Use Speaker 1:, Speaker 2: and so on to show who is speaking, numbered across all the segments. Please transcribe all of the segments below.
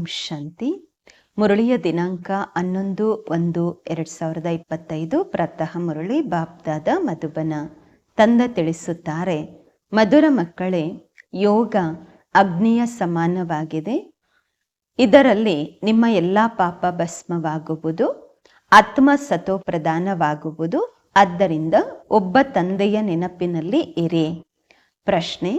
Speaker 1: ಓಂ ಶಾಂತಿ. ಮುರಳಿಯ ದಿನಾಂಕ ಹನ್ನೊಂದು ಒಂದು ಎರಡು ಸಾವಿರದ ಇಪ್ಪತ್ತೈದು. ಪ್ರತಃ ಮುರಳಿ ಬಾಪ್ದಾದ ಮಧುಬನ. ತಂದ ತಿಳಿಸುತ್ತಾರೆ, ಮಧುರ ಮಕ್ಕಳೇ, ಯೋಗ ಅಗ್ನಿಯ ಸಮಾನವಾಗಿದೆ. ಇದರಲ್ಲಿ ನಿಮ್ಮ ಎಲ್ಲ ಪಾಪ ಭಸ್ಮವಾಗುವುದು, ಆತ್ಮ ಸತೋ ಪ್ರಧಾನವಾಗುವುದು ಆದ್ದರಿಂದ ಒಬ್ಬ ತಂದೆಯ ನೆನಪಿನಲ್ಲಿ ಇರಿ. ಪ್ರಶ್ನೆ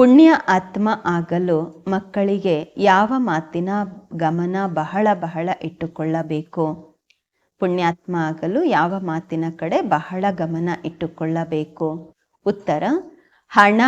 Speaker 1: ಪುಣ್ಯ ಆತ್ಮ ಆಗಲು ಮಕ್ಕಳಿಗೆ ಯಾವ ಮಾತಿನ ಗಮನ ಬಹಳ ಬಹಳ ಇಟ್ಟುಕೊಳ್ಳಬೇಕು? ಪುಣ್ಯಾತ್ಮ ಆಗಲು ಯಾವ ಮಾತಿನ ಕಡೆ ಬಹಳ ಗಮನ ಇಟ್ಟುಕೊಳ್ಳಬೇಕು? ಉತ್ತರ, ಹಣ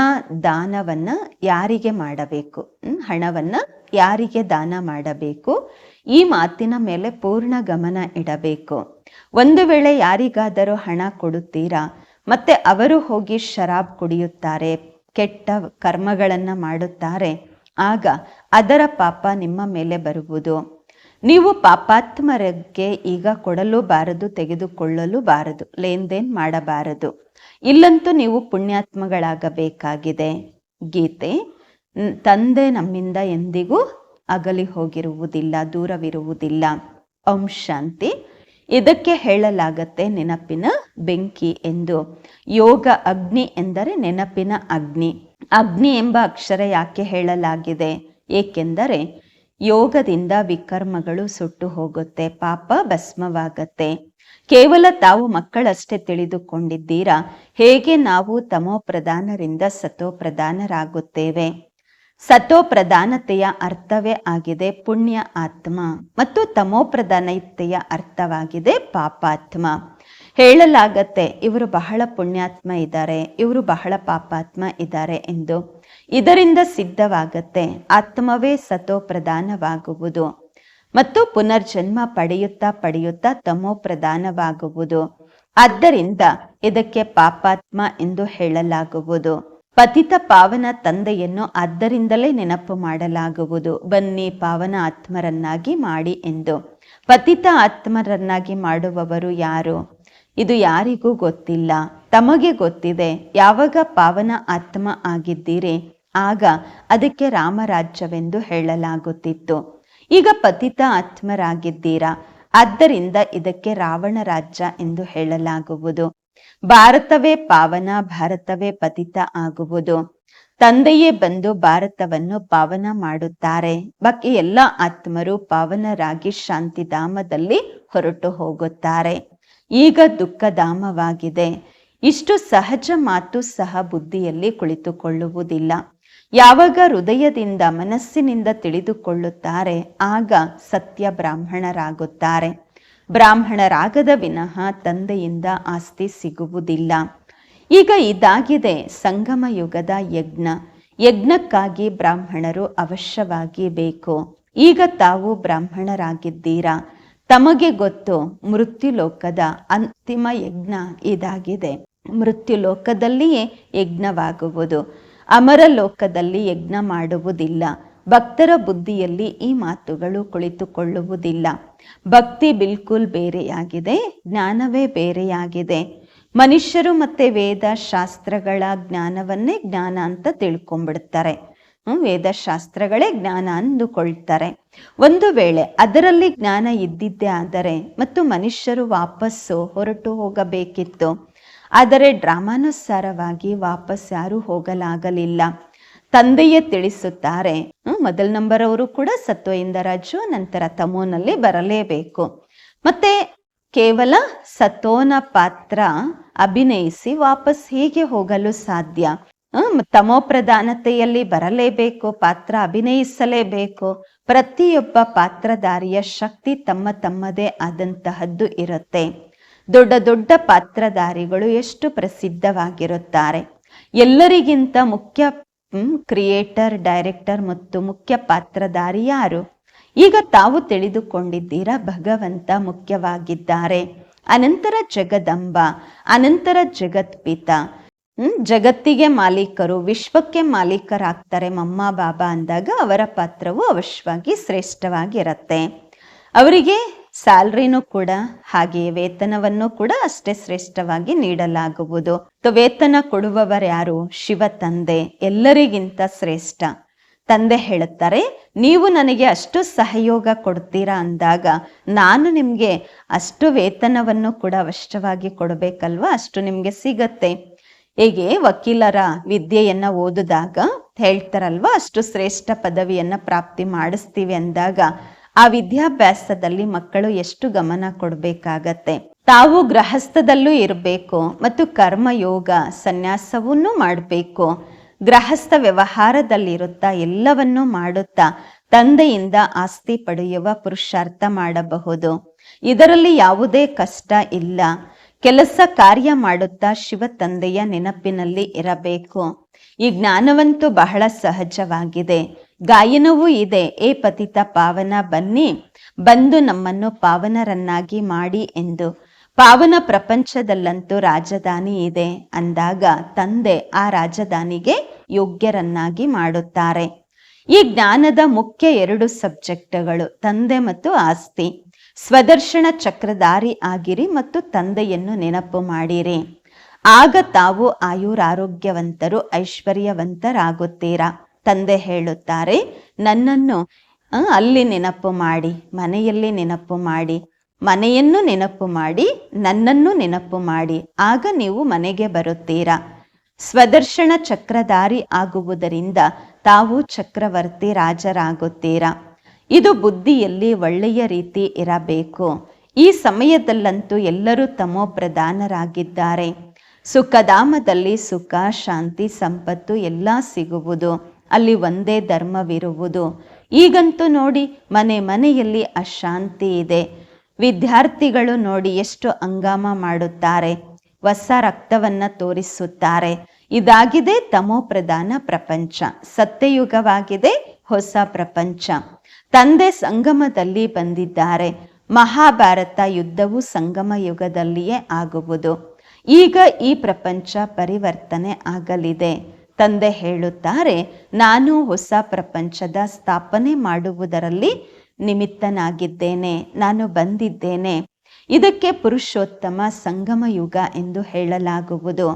Speaker 1: ದಾನವನ್ನ ಯಾರಿಗೆ ಮಾಡಬೇಕು? ಹಣವನ್ನ ಯಾರಿಗೆ ದಾನ ಮಾಡಬೇಕು? ಈ ಮಾತಿನ ಮೇಲೆ ಪೂರ್ಣ ಗಮನ ಇಡಬೇಕು. ಒಂದು ವೇಳೆ ಯಾರಿಗಾದರೂ ಹಣ ಕೊಡುತ್ತೀರಾ? ಮತ್ತೆ ಅವರು ಹೋಗಿ ಶರಾಬ್ ಕುಡಿಯುತ್ತಾರೆ. ಕೆಟ್ಟ ಕರ್ಮಗಳನ್ನು ಮಾಡುತ್ತಾರೆ, ಆಗ ಅದರ ಪಾಪ ನಿಮ್ಮ ಮೇಲೆ ಬರುವುದು. ನೀವು ಪಾಪಾತ್ಮರಿಗೆ ಈಗ ಕೊಡಲು ಬಾರದು ತೆಗೆದುಕೊಳ್ಳಲು ಬಾರದು ಲೇನ್ದೇನ್ ಮಾಡಬಾರದು. ಇಲ್ಲಂತೂ ನೀವು ಪುಣ್ಯಾತ್ಮಗಳಾಗಬೇಕಾಗಿದೆ. ಗೀತೆ ತಂದೆ ನಮ್ಮಿಂದ ಎಂದಿಗೂ ಅಗಲಿ ಹೋಗಿರುವುದಿಲ್ಲ, ದೂರವಿರುವುದಿಲ್ಲ. ಓಂ ಶಾಂತಿ. ಇದಕ್ಕೆ ಹೇಳಲಾಗತ್ತೆ ನೆನಪಿನ ಬೆಂಕಿ ಎಂದು. ಯೋಗ ಅಗ್ನಿ ಎಂದರೆ ನೆನಪಿನ ಅಗ್ನಿ. ಅಗ್ನಿ ಎಂಬ ಅಕ್ಷರ ಯಾಕೆ ಹೇಳಲಾಗಿದೆ? ಏಕೆಂದರೆ ಯೋಗದಿಂದ ವಿಕರ್ಮಗಳು ಸುಟ್ಟು ಹೋಗುತ್ತೆ, ಪಾಪ ಭಸ್ಮವಾಗತ್ತೆ. ಕೇವಲ ತಾವು ಮಕ್ಕಳಷ್ಟೇ ತಿಳಿದುಕೊಂಡಿದ್ದೀರಾ? ಹೇಗೆ ನಾವು ತಮೋ ಪ್ರಧಾನರಿಂದ ಸತೋ ಪ್ರಧಾನರಾಗುತ್ತೇವೆ ಸತೋ ಪ್ರಧಾನತೆಯ ಅರ್ಥವೇ ಆಗಿದೆ ಪುಣ್ಯ ಆತ್ಮ, ಮತ್ತು ತಮೋ ಪ್ರಧಾನತೆಯ ಅರ್ಥವಾಗಿದೆ ಪಾಪಾತ್ಮ. ಹೇಳಲಾಗತ್ತೆ, ಇವರು ಬಹಳ ಪುಣ್ಯಾತ್ಮ ಇದ್ದಾರೆ, ಇವರು ಬಹಳ ಪಾಪಾತ್ಮ ಇದ್ದಾರೆ ಎಂದು. ಇದರಿಂದ ಸಿದ್ಧವಾಗತ್ತೆ, ಆತ್ಮವೇ ಸತೋ ಪ್ರಧಾನವಾಗುವುದು. ಮತ್ತು ಪುನರ್ಜನ್ಮ ಪಡೆಯುತ್ತಾ ಪಡೆಯುತ್ತಾ ತಮೋ ಪ್ರಧಾನವಾಗುವುದು. ಆದ್ದರಿಂದ ಇದಕ್ಕೆ ಪಾಪಾತ್ಮ ಎಂದು ಹೇಳಲಾಗುವುದು. ಪತಿತ ಪಾವನ ತಂದೆಯನ್ನು ಆದ್ದರಿಂದಲೇ ನೆನಪು ಮಾಡಲಾಗುವುದು. ಬನ್ನಿ ಪಾವನ ಆತ್ಮರನ್ನಾಗಿ ಮಾಡಿ ಎಂದು. ಪತಿತ ಆತ್ಮರನ್ನಾಗಿ ಮಾಡುವವರು ಯಾರು? ಇದು ಯಾರಿಗೂ ಗೊತ್ತಿಲ್ಲ. ತಮಗೆ ಗೊತ್ತಿದೆ, ಯಾವಾಗ ಪಾವನ ಆತ್ಮ ಆಗಿದ್ದೀರಿ? ಆಗ ಅದಕ್ಕೆ ರಾಮರಾಜ್ಯವೆಂದು ಹೇಳಲಾಗುತ್ತಿತ್ತು. ಈಗ ಪತಿತ ಆತ್ಮರಾಗಿದ್ದೀರಾ? ಆದ್ದರಿಂದ ಇದಕ್ಕೆ ರಾವಣ ರಾಜ್ಯ ಎಂದು ಹೇಳಲಾಗುವುದು. ಭಾರತವೇ ಪಾವನ, ಭಾರತವೇ ಪತಿತ ಆಗುವುದು. ತಂದೆಯೇ ಬಂದು ಭಾರತವನ್ನು ಪಾವನ ಮಾಡುತ್ತಾರೆ. ಬಾಕಿ ಎಲ್ಲ ಆತ್ಮರು ಪಾವನರಾಗಿ ಶಾಂತಿಧಾಮದಲ್ಲಿ ಹೊರಟು ಹೋಗುತ್ತಾರೆ. ಈಗ ದುಃಖಧಾಮವಾಗಿದೆ. ಇಷ್ಟು ಸಹಜ ಮಾತು ಸಹ ಬುದ್ಧಿಯಲ್ಲಿ ಕುಳಿತುಕೊಳ್ಳುವುದಿಲ್ಲ. ಯಾವಾಗ ಹೃದಯದಿಂದ ಮನಸ್ಸಿನಿಂದ ತಿಳಿದುಕೊಳ್ಳುತ್ತಾರೆ, ಆಗ ಸತ್ಯ ಬ್ರಾಹ್ಮಣರಾಗುತ್ತಾರೆ. ಬ್ರಾಹ್ಮಣರಾಗದ ವಿನಃ ತಂದೆಯಿಂದ ಆಸ್ತಿ ಸಿಗುವುದಿಲ್ಲ. ಈಗ ಇದಾಗಿದೆ ಸಂಗಮ ಯುಗದ ಯಜ್ಞ. ಯಜ್ಞಕ್ಕಾಗಿ ಬ್ರಾಹ್ಮಣರು ಅವಶ್ಯವಾಗಿ ಬೇಕು. ಈಗ ತಾವು ಬ್ರಾಹ್ಮಣರಾಗಿದ್ದೀರಾ? ತಮಗೆ ಗೊತ್ತು ಮೃತ್ಯು ಲೋಕದ ಅಂತಿಮ ಯಜ್ಞ ಇದಾಗಿದೆ. ಮೃತ್ಯು ಲೋಕದಲ್ಲಿಯೇ ಯಜ್ಞವಾಗುವುದು. ಅಮರ ಲೋಕದಲ್ಲಿ ಯಜ್ಞ ಮಾಡುವುದಿಲ್ಲ. ಭಕ್ತರ ಬುದ್ಧಿಯಲ್ಲಿ ಈ ಮಾತುಗಳು ಕುಳಿತುಕೊಳ್ಳುವುದಿಲ್ಲ. ಭಕ್ತಿ ಬಿಲ್ಕುಲ್ ಬೇರೆಯಾಗಿದೆ, ಜ್ಞಾನವೇ ಬೇರೆಯಾಗಿದೆ. ಮನುಷ್ಯರು ಮತ್ತೆ ವೇದ ಶಾಸ್ತ್ರಗಳ ಜ್ಞಾನವನ್ನೇ ಜ್ಞಾನ ಅಂತ ತಿಳ್ಕೊಂಡ್ಬಿಡ್ತಾರೆ. ವೇದಶಾಸ್ತ್ರಗಳೇ ಜ್ಞಾನ ಅಂದುಕೊಳ್ತಾರೆ. ಒಂದು ವೇಳೆ ಅದರಲ್ಲಿ ಜ್ಞಾನ ಇದ್ದಿದ್ದೇ ಆದರೆ ಮತ್ತು ಮನುಷ್ಯರು ವಾಪಸ್ಸು ಹೊರಟು ಹೋಗಬೇಕಿತ್ತು, ಆದರೆ ಡ್ರಾಮಾನುಸಾರವಾಗಿ ವಾಪಸ್ ಯಾರೂ ಹೋಗಲಾಗಲಿಲ್ಲ. ತಂದೆಯೇ ತಿಳಿಸುತ್ತಾರೆ ಮೊದಲ ನಂಬರ್ ಅವರು ಕೂಡ ಸತ್ವಯಿಂದ ರಾಜು ನಂತರ ತಮೋನಲ್ಲಿ ಬರಲೇಬೇಕು. ಮತ್ತೆ ಕೇವಲ ಸತೋನ ಪಾತ್ರ ಅಭಿನಯಿಸಿ ವಾಪಸ್ ಹೇಗೆ ಹೋಗಲು ಸಾಧ್ಯ? ತಮೋ ಪ್ರಧಾನತೆಯಲ್ಲಿ ಬರಲೇಬೇಕು, ಪಾತ್ರ ಅಭಿನಯಿಸಲೇಬೇಕು. ಪ್ರತಿಯೊಬ್ಬ ಪಾತ್ರಧಾರಿಯ ಶಕ್ತಿ ತಮ್ಮ ತಮ್ಮದೇ ಆದಂತಹದ್ದು ಇರುತ್ತೆ. ದೊಡ್ಡ ದೊಡ್ಡ ಪಾತ್ರಧಾರಿಗಳು ಎಷ್ಟು ಪ್ರಸಿದ್ಧವಾಗಿರುತ್ತಾರೆ. ಎಲ್ಲರಿಗಿಂತ ಮುಖ್ಯ ಕ್ರಿಯೇಟರ್, ಡೈರೆಕ್ಟರ್ ಮತ್ತು ಮುಖ್ಯ ಪಾತ್ರಧಾರಿ ಯಾರು? ಈಗ ತಾವು ತಿಳಿದುಕೊಂಡಿದ್ದೀರಾ ಭಗವಂತ ಮುಖ್ಯವಾಗಿದ್ದಾರೆ. ಅನಂತರ ಜಗದಂಬ, ಅನಂತರ ಜಗತ್ಪಿತ ಜಗತ್ತಿಗೆ ಮಾಲೀಕರು, ವಿಶ್ವಕ್ಕೆ ಮಾಲೀಕರಾಗ್ತಾರೆ ಮಮ್ಮ, ಬಾಬಾ ಅಂದಾಗ ಅವರ ಪಾತ್ರವು ಅವಶ್ಯವಾಗಿ ಶ್ರೇಷ್ಠವಾಗಿರತ್ತೆ. ಅವರಿಗೆ ಸ್ಯಾಲ್ರಿನೂ ಕೂಡ ಹಾಗೆಯೇ ವೇತನವನ್ನು ಕೂಡ ಅಷ್ಟೇ ಶ್ರೇಷ್ಠವಾಗಿ ನೀಡಲಾಗುವುದು. ವೇತನ ಕೊಡುವವರು ಯಾರು? ಶಿವ ತಂದೆ, ಎಲ್ಲರಿಗಿಂತ ಶ್ರೇಷ್ಠ. ತಂದೆ ಹೇಳುತ್ತಾರೆ, ನೀವು ನನಗೆ ಅಷ್ಟು ಸಹಯೋಗ ಕೊಡ್ತೀರಾ? ಅಂದಾಗ, ನಾನು ನಿಮಗೆ ಅಷ್ಟು ವೇತನವನ್ನು ಕೂಡ ಅವಶ್ಯವಾಗಿ ಕೊಡಬೇಕಲ್ವಾ? ಅಷ್ಟು ನಿಮಗೆ ಸಿಗತ್ತೆ. ಹೇಗೆ ವಕೀಲರ ವಿದ್ಯೆಯನ್ನು ಓದಿದಾಗ ಹೇಳ್ತಾರಲ್ವ? ಅಷ್ಟು ಶ್ರೇಷ್ಠ ಪದವಿಯನ್ನು ಪ್ರಾಪ್ತಿ ಮಾಡಿಸ್ತೀವಿ ಅಂದಾಗ ಆ ವಿದ್ಯಾಭ್ಯಾಸದಲ್ಲಿ ಮಕ್ಕಳು ಎಷ್ಟು ಗಮನ ಕೊಡಬೇಕಾಗತ್ತೆ? ತಾವು ಗೃಹಸ್ಥದಲ್ಲೂ ಇರಬೇಕು ಮತ್ತು ಕರ್ಮಯೋಗ ಸನ್ಯಾಸವನ್ನೂ ಮಾಡಬೇಕು. ಗೃಹಸ್ಥ ವ್ಯವಹಾರದಲ್ಲಿರುತ್ತಾ ಎಲ್ಲವನ್ನೂ ಮಾಡುತ್ತಾ ತಂದೆಯಿಂದ ಆಸ್ತಿ ಪಡೆಯುವ ಪುರುಷಾರ್ಥ ಮಾಡಬಹುದು. ಇದರಲ್ಲಿ ಯಾವುದೇ ಕಷ್ಟ ಇಲ್ಲ. ಕೆಲಸ ಕಾರ್ಯ ಮಾಡುತ್ತಾ ಶಿವ ತಂದೆಯ ನೆನಪಿನಲ್ಲಿ ಇರಬೇಕು. ಈ ಜ್ಞಾನವಂತೂ ಬಹಳ ಸಹಜವಾಗಿದೆ. ಗಾಯನವೂ ಇದೆ. ಏ ಪತಿತ ಪಾವನ, ಬನ್ನಿ. ಬಂದು ನಮ್ಮನ್ನು ಪಾವನರನ್ನಾಗಿ ಮಾಡಿ ಎಂದು. ಪಾವನ ಪ್ರಪಂಚದಲ್ಲಂತೂ ರಾಜಧಾನಿ ಇದೆ. ಅಂದಾಗ ತಂದೆ ಆ ರಾಜಧಾನಿಗೆ ಯೋಗ್ಯರನ್ನಾಗಿ ಮಾಡುತ್ತಾರೆ. ಈ ಜ್ಞಾನದ ಮುಖ್ಯ ಎರಡು ಸಬ್ಜೆಕ್ಟ್ಗಳು ತಂದೆ ಮತ್ತು ಆಸ್ತಿ. ಸ್ವದರ್ಶನ ಚಕ್ರಧಾರಿ ಆಗಿರಿ ಮತ್ತು ತಂದೆಯನ್ನು ನೆನಪು ಮಾಡಿರಿ. ಆಗ ತಾವು ಆಯುರಾರೋಗ್ಯವಂತರು, ಐಶ್ವರ್ಯವಂತರಾಗುತ್ತೀರಾ? ತಂದೆ ಹೇಳುತ್ತಾರೆ, ನನ್ನನ್ನು ಅಲ್ಲಿ ನೆನಪು ಮಾಡಿ, ಮನೆಯಲ್ಲಿ ನೆನಪು ಮಾಡಿ, ಮನೆಯನ್ನು ನೆನಪು ಮಾಡಿ, ನನ್ನನ್ನು ನೆನಪು ಮಾಡಿ, ಆಗ ನೀವು ಮನೆಗೆ ಬರುತ್ತೀರಾ? ಸ್ವದರ್ಶನ ಚಕ್ರಧಾರಿ ಆಗುವುದರಿಂದ ತಾವು ಚಕ್ರವರ್ತಿ ರಾಜರಾಗುತ್ತೀರಾ? ಇದು ಬುದ್ಧಿಯಲ್ಲಿ ಒಳ್ಳೆಯ ರೀತಿ ಇರಬೇಕು. ಈ ಸಮಯದಲ್ಲಂತೂ ಎಲ್ಲರೂ ತಮೋ ಪ್ರಧಾನರಾಗಿದ್ದಾರೆ. ಸುಖಧಾಮದಲ್ಲಿ ಸುಖ, ಶಾಂತಿ, ಸಂಪತ್ತು ಎಲ್ಲ ಸಿಗುವುದು. ಅಲ್ಲಿ ಒಂದೇ ಧರ್ಮವಿರುವುದು. ಈಗಂತೂ ನೋಡಿ, ಮನೆ ಮನೆಯಲ್ಲಿ ಅಶಾಂತಿ ಇದೆ. ವಿದ್ಯಾರ್ಥಿಗಳು ನೋಡಿ ಎಷ್ಟು ಹಂಗಾಮ ಮಾಡುತ್ತಾರೆ. ಹೊಸ ರಕ್ತವನ್ನು ತೋರಿಸುತ್ತಾರೆ. ಇದಾಗಿದೆ ತಮೋ ಪ್ರಧಾನ ಪ್ರಪಂಚ. ಸತ್ಯಯುಗವಾಗಿದೆ ಹೊಸ ಪ್ರಪಂಚ. ತಂದೆ ಸಂಗಮದಲ್ಲಿ ಬಂದಿದ್ದಾರೆ. ಮಹಾಭಾರತ ಯುದ್ಧವು ಸಂಗಮ ಯುಗದಲ್ಲಿಯೇ ಆಗುವುದು. ಈಗ ಈ ಪ್ರಪಂಚ ಪರಿವರ್ತನೆ ಆಗಲಿದೆ. ತಂದೆ ಹೇಳುತ್ತಾರೆ, ನಾನು ಹೊಸ ಪ್ರಪಂಚದ ಸ್ಥಾಪನೆ ಮಾಡುವುದರಲ್ಲಿ ನಿಮಿತ್ತನಾಗಿದ್ದೇನೆ. ನಾನು ಬಂದಿದ್ದೇನೆ. ಇದಕ್ಕೆ ಪುರುಷೋತ್ತಮ ಸಂಗಮ ಯುಗ ಎಂದು ಹೇಳಲಾಗುವುದು.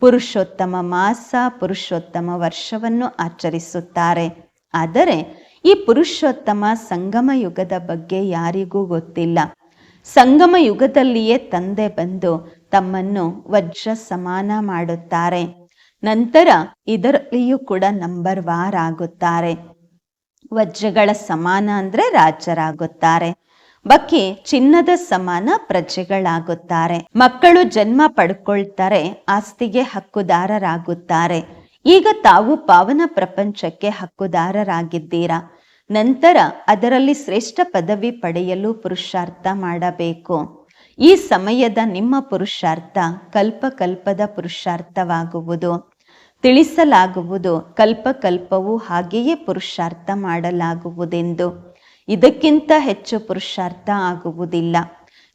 Speaker 1: ಪುರುಷೋತ್ತಮ ಮಾಸ, ಪುರುಷೋತ್ತಮ ವರ್ಷವನ್ನು ಆಚರಿಸುತ್ತಾರೆ. ಆದರೆ ಈ ಪುರುಷೋತ್ತಮ ಸಂಗಮ ಯುಗದ ಬಗ್ಗೆ ಯಾರಿಗೂ ಗೊತ್ತಿಲ್ಲ. ಸಂಗಮ ಯುಗದಲ್ಲಿಯೇ ತಂದೆ ಬಂದು ತಮ್ಮನ್ನು ವಜ್ರ ಸಮಾನ ಮಾಡುತ್ತಾರೆ. ನಂತರ ಇದರಲ್ಲಿಯೂ ಕೂಡ ನಂಬರ್ ವಾರ್ ಆಗುತ್ತಾರೆ. ವಜ್ರಗಳ ಸಮಾನ ಅಂದ್ರೆ ರಾಜರಾಗುತ್ತಾರೆ. ಬಕ್ಕಿ ಚಿನ್ನದ ಸಮಾನ ಪ್ರಜೆಗಳಾಗುತ್ತಾರೆ. ಮಕ್ಕಳು ಜನ್ಮ ಪಡ್ಕೊಳ್ತಾರೆ, ಆಸ್ತಿಗೆ ಹಕ್ಕುದಾರರಾಗುತ್ತಾರೆ. ಈಗ ತಾವು ಪಾವನ ಪ್ರಪಂಚಕ್ಕೆ ಹಕ್ಕುದಾರರಾಗಿದ್ದೀರಾ? ನಂತರ ಅದರಲ್ಲಿ ಶ್ರೇಷ್ಠ ಪದವಿ ಪಡೆಯಲು ಪುರುಷಾರ್ಥ ಮಾಡಬೇಕು. ಈ ಸಮಯದ ನಿಮ್ಮ ಪುರುಷಾರ್ಥ ಕಲ್ಪಕಲ್ಪದ ಪುರುಷಾರ್ಥವಾಗುವುದು. ತಿಳಿಸಲಾಗುವುದು, ಕಲ್ಪಕಲ್ಪವು ಹಾಗೆಯೇ ಪುರುಷಾರ್ಥ ಮಾಡಲಾಗುವುದೆಂದು. ಇದಕ್ಕಿಂತ ಹೆಚ್ಚು ಪುರುಷಾರ್ಥ ಆಗುವುದಿಲ್ಲ.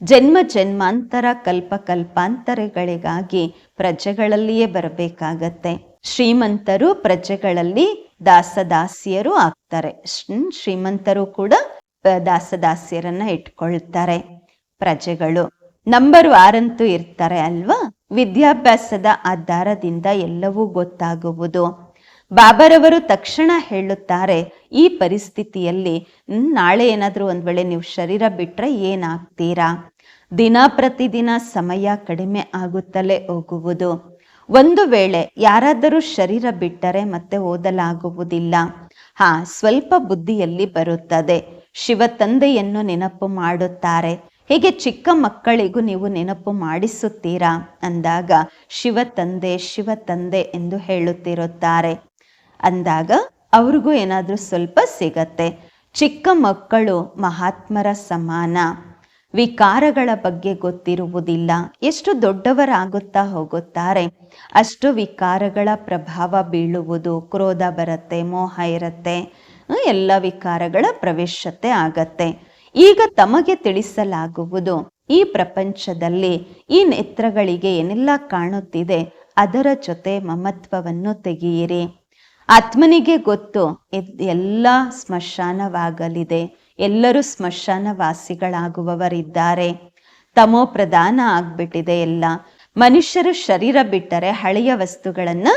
Speaker 1: ಜನ್ಮ ಜನ್ಮಾಂತರ ಕಲ್ಪ ಕಲ್ಪಾಂತರಗಳಿಗಾಗಿ ಪ್ರಜೆಗಳಲ್ಲಿಯೇ ಬರಬೇಕಾಗತ್ತೆ. ಶ್ರೀಮಂತರು ಪ್ರಜೆಗಳಲ್ಲಿ ದಾಸದಾಸಿಯರು ಆಗ್ತಾರೆ. ಶ್ರೀ- ಶ್ರೀಮಂತರು ಕೂಡ ದಾಸದಾಸಿಯರನ್ನ ಇಟ್ಕೊಳ್ತಾರೆ ಪ್ರಜೆಗಳು. ನಂಬರ್ ಆರಂತೂ ಇರ್ತಾರೆ ಅಲ್ವಾ? ವಿದ್ಯಾಭ್ಯಾಸದ ಆಧಾರದಿಂದ ಎಲ್ಲವೂ ಗೊತ್ತಾಗುವುದು. ಬಾಬರವರು ತಕ್ಷಣ ಹೇಳುತ್ತಾರೆ, ಈ ಪರಿಸ್ಥಿತಿಯಲ್ಲಿ ನಾಳೆ ಏನಾದ್ರೂ ಒಂದ್ ವೇಳೆ ನೀವು ಶರೀರ ಬಿಟ್ರೆ ಏನಾಗ್ತೀರಾ? ದಿನ ಪ್ರತಿದಿನ ಸಮಯ ಕಡಿಮೆ ಆಗುತ್ತಲೇ ಹೋಗುವುದು. ಒಂದು ವೇಳೆ ಯಾರಾದರೂ ಶರೀರ ಬಿಟ್ಟರೆ ಮತ್ತೆ ಓದಲಾಗುವುದಿಲ್ಲ. ಹಾ, ಸ್ವಲ್ಪ ಬುದ್ಧಿಯಲ್ಲಿ ಬರುತ್ತದೆ. ಶಿವ ತಂದೆಯನ್ನು ನೆನಪು ಮಾಡುತ್ತಾರೆ. ಹೀಗೆ ಚಿಕ್ಕ ಮಕ್ಕಳಿಗೂ ನೀವು ನೆನಪು ಮಾಡಿಸುತ್ತೀರಾ? ಅಂದಾಗ, ಶಿವ ತಂದೆ ಶಿವ ತಂದೆ ಎಂದು ಹೇಳುತ್ತಿರುತ್ತಾರೆ. ಅಂದಾಗ, ಅವ್ರಿಗೂ ಏನಾದರೂ ಸ್ವಲ್ಪ ಸಿಗತ್ತೆ. ಚಿಕ್ಕ ಮಕ್ಕಳು ಮಹಾತ್ಮರ ಸಮಾನ. ವಿಕಾರಗಳ ಬಗ್ಗೆ ಗೊತ್ತಿರುವುದಿಲ್ಲ. ಎಷ್ಟು ದೊಡ್ಡವರಾಗುತ್ತಾ ಹೋಗುತ್ತಾರೆ. ಅಷ್ಟು ವಿಕಾರಗಳ ಪ್ರಭಾವ ಬೀಳುವುದು. ಕ್ರೋಧ ಬರುತ್ತೆ, ಮೋಹ ಇರುತ್ತೆ ಎಲ್ಲ ವಿಕಾರಗಳ ಪ್ರವೇಶತೆ ಆಗತ್ತೆ. ಈಗ ತಮಗೆ ತಿಳಿಸಲಾಗುವುದು, ಈ ಪ್ರಪಂಚದಲ್ಲಿ ಈ ನೇತ್ರಗಳಿಗೆ ಏನೆಲ್ಲ ಕಾಣುತ್ತಿದೆ, ಅದರ ಜೊತೆ ಮಮತ್ವವನ್ನು ತೆಗೆಯಿರಿ. ಆತ್ಮನಿಗೆ ಗೊತ್ತು ಎಲ್ಲ ಸ್ಮಶಾನವಾಗಲಿದೆ. ಎಲ್ಲರೂ ಸ್ಮಶಾನ ವಾಸಿಗಳಾಗುವವರಿದ್ದಾರೆ ತಮೋ ಪ್ರಧಾನ ಆಗ್ಬಿಟ್ಟಿದೆ ಎಲ್ಲ. ಮನುಷ್ಯರು ಶರೀರ ಬಿಟ್ಟರೆ ಹಳೆಯ ವಸ್ತುಗಳನ್ನ